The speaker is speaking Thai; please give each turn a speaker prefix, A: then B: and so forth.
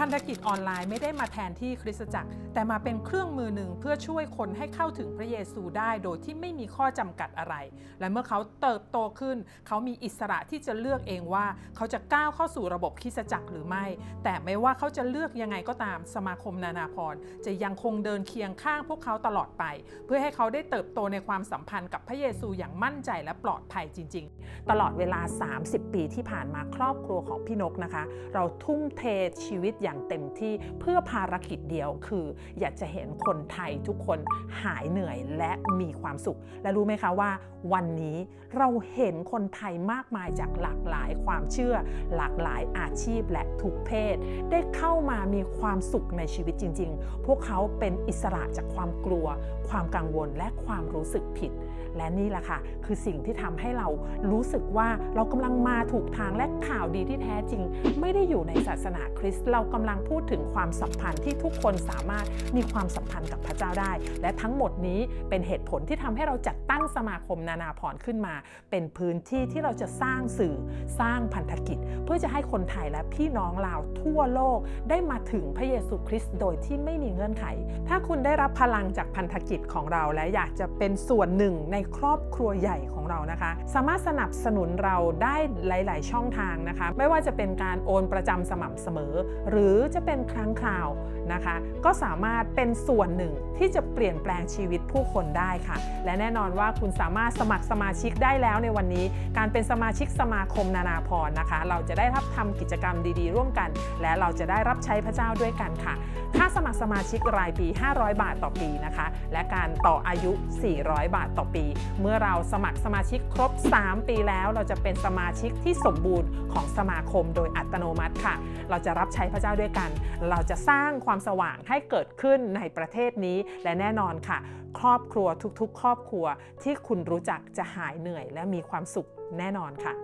A: พันธกิจออนไลน์ไม่ได้มาแทนที่คริสตจักร แต่มาเป็นเครื่องมือหนึ่งเพื่อช่วยคนให้เข้าถึงพระเยซูได้โดยที่ไม่มีข้อจำกัดอะไร และเมื่อเขาเติบโตขึ้น เขามีอิสระที่จะเลือกเองว่าเขาจะก้าวเข้าสู่ระบบคริสตจักรหรือไม่ แต่ไม่ว่าเขาจะเลือกยังไงก็ตามสมาคมนานาพรจะยังคงเดินเคียงข้างพวกเขาตลอดไป เพื่อให้เขาได้เติบโตในความสัมพันธ์กับพระเยซูอย่างมั่นใจและปลอดภัยจริง ๆ ตลอดเวลา 30 ปีที่ผ่านมาครอบครัวของพี่นกนะคะ เราทุ่มเทชีวิตอย่างเต็มที่เพื่อภารกิจเดียวคือ อยากจะเห็นคนไทยทุกคนหายเหนื่อยและมีความสุข และรู้ไหมคะว่า วันนี้เราเห็นคนไทยมากมายจากหลากหลายความเชื่อ หลากหลายอาชีพและทุกเพศ ได้เข้ามามีความสุขในชีวิตจริง ๆ พวกเขาเป็นอิสระจากความกลัว ความกังวลและความรู้สึกผิด และนี่แหละค่ะ คือสิ่งที่ทำให้เรารู้สึกว่าเรากำลังมาถูกทางและข่าวดีที่แท้จริง ไม่ได้อยู่ในศาสนาคริสต์เรากำลังพูดถึงความสัมพันธ์ที่ทุกคนสามารถมีความสัมพันธ์กับพระเจ้าได้ และทั้งหมดนี้เป็นเหตุผลที่ทำให้เราจัดตั้งสมาคมนานาพรขึ้นมา เป็นพื้นที่ที่เราจะสร้างสื่อสร้างพันธกิจ พื่อจะให้คนไทยและพี่น้องลาวทั่วโลกได้มาถึงพระเยซูคริสต์โดยที่ไม่มีเงื่อนไข ถ้าคุณได้รับพลังจากพันธกิจของเราและอยากจะเป็นส่วนหนึ่งในครอบครัวใหญ่ของเรานะคะ สามารถสนับสนุนเราได้หลาย ๆ ช่องทางนะคะ ไม่ว่าจะเป็นการโอนประจำสม่ำเสมอ หรือจะเป็นครั้งคราวนะคะ ก็สามารถเป็นส่วนหนึ่งที่จะเปลี่ยนแปลงชีวิตผู้คนได้ค่ะ และแน่นอนว่าคุณสามารถสมัครสมาชิกได้แล้วในวันนี้ การเป็นสมาชิกสมาคมนานาพรนะคะ เราจะได้รับทำกิจกรรมดีๆ ร่วมกัน และเราจะได้รับใช้พระเจ้าด้วยกันค่ะ ค่าสมัครสมาชิกรายปี 500 บาทต่อปีนะคะ และการต่ออายุ 400 บาทต่อปี เมื่อเราสมัครสมาชิกครบ 3 ปีแล้ว เราจะเป็นสมาชิกที่สมบูรณ์ของสมาคมโดยอัตโนมัติค่ะ เราจะรับใช้พระเจ้าด้วยกัน เราจะสร้างความสว่างให้เกิดขึ้นในประเทศนี้ และแน่นอนค่ะ ครอบครัวทุกๆ ครอบครัวที่คุณรู้จักจะหายเหนื่อย และมีความสุขแน่นอนค่ะ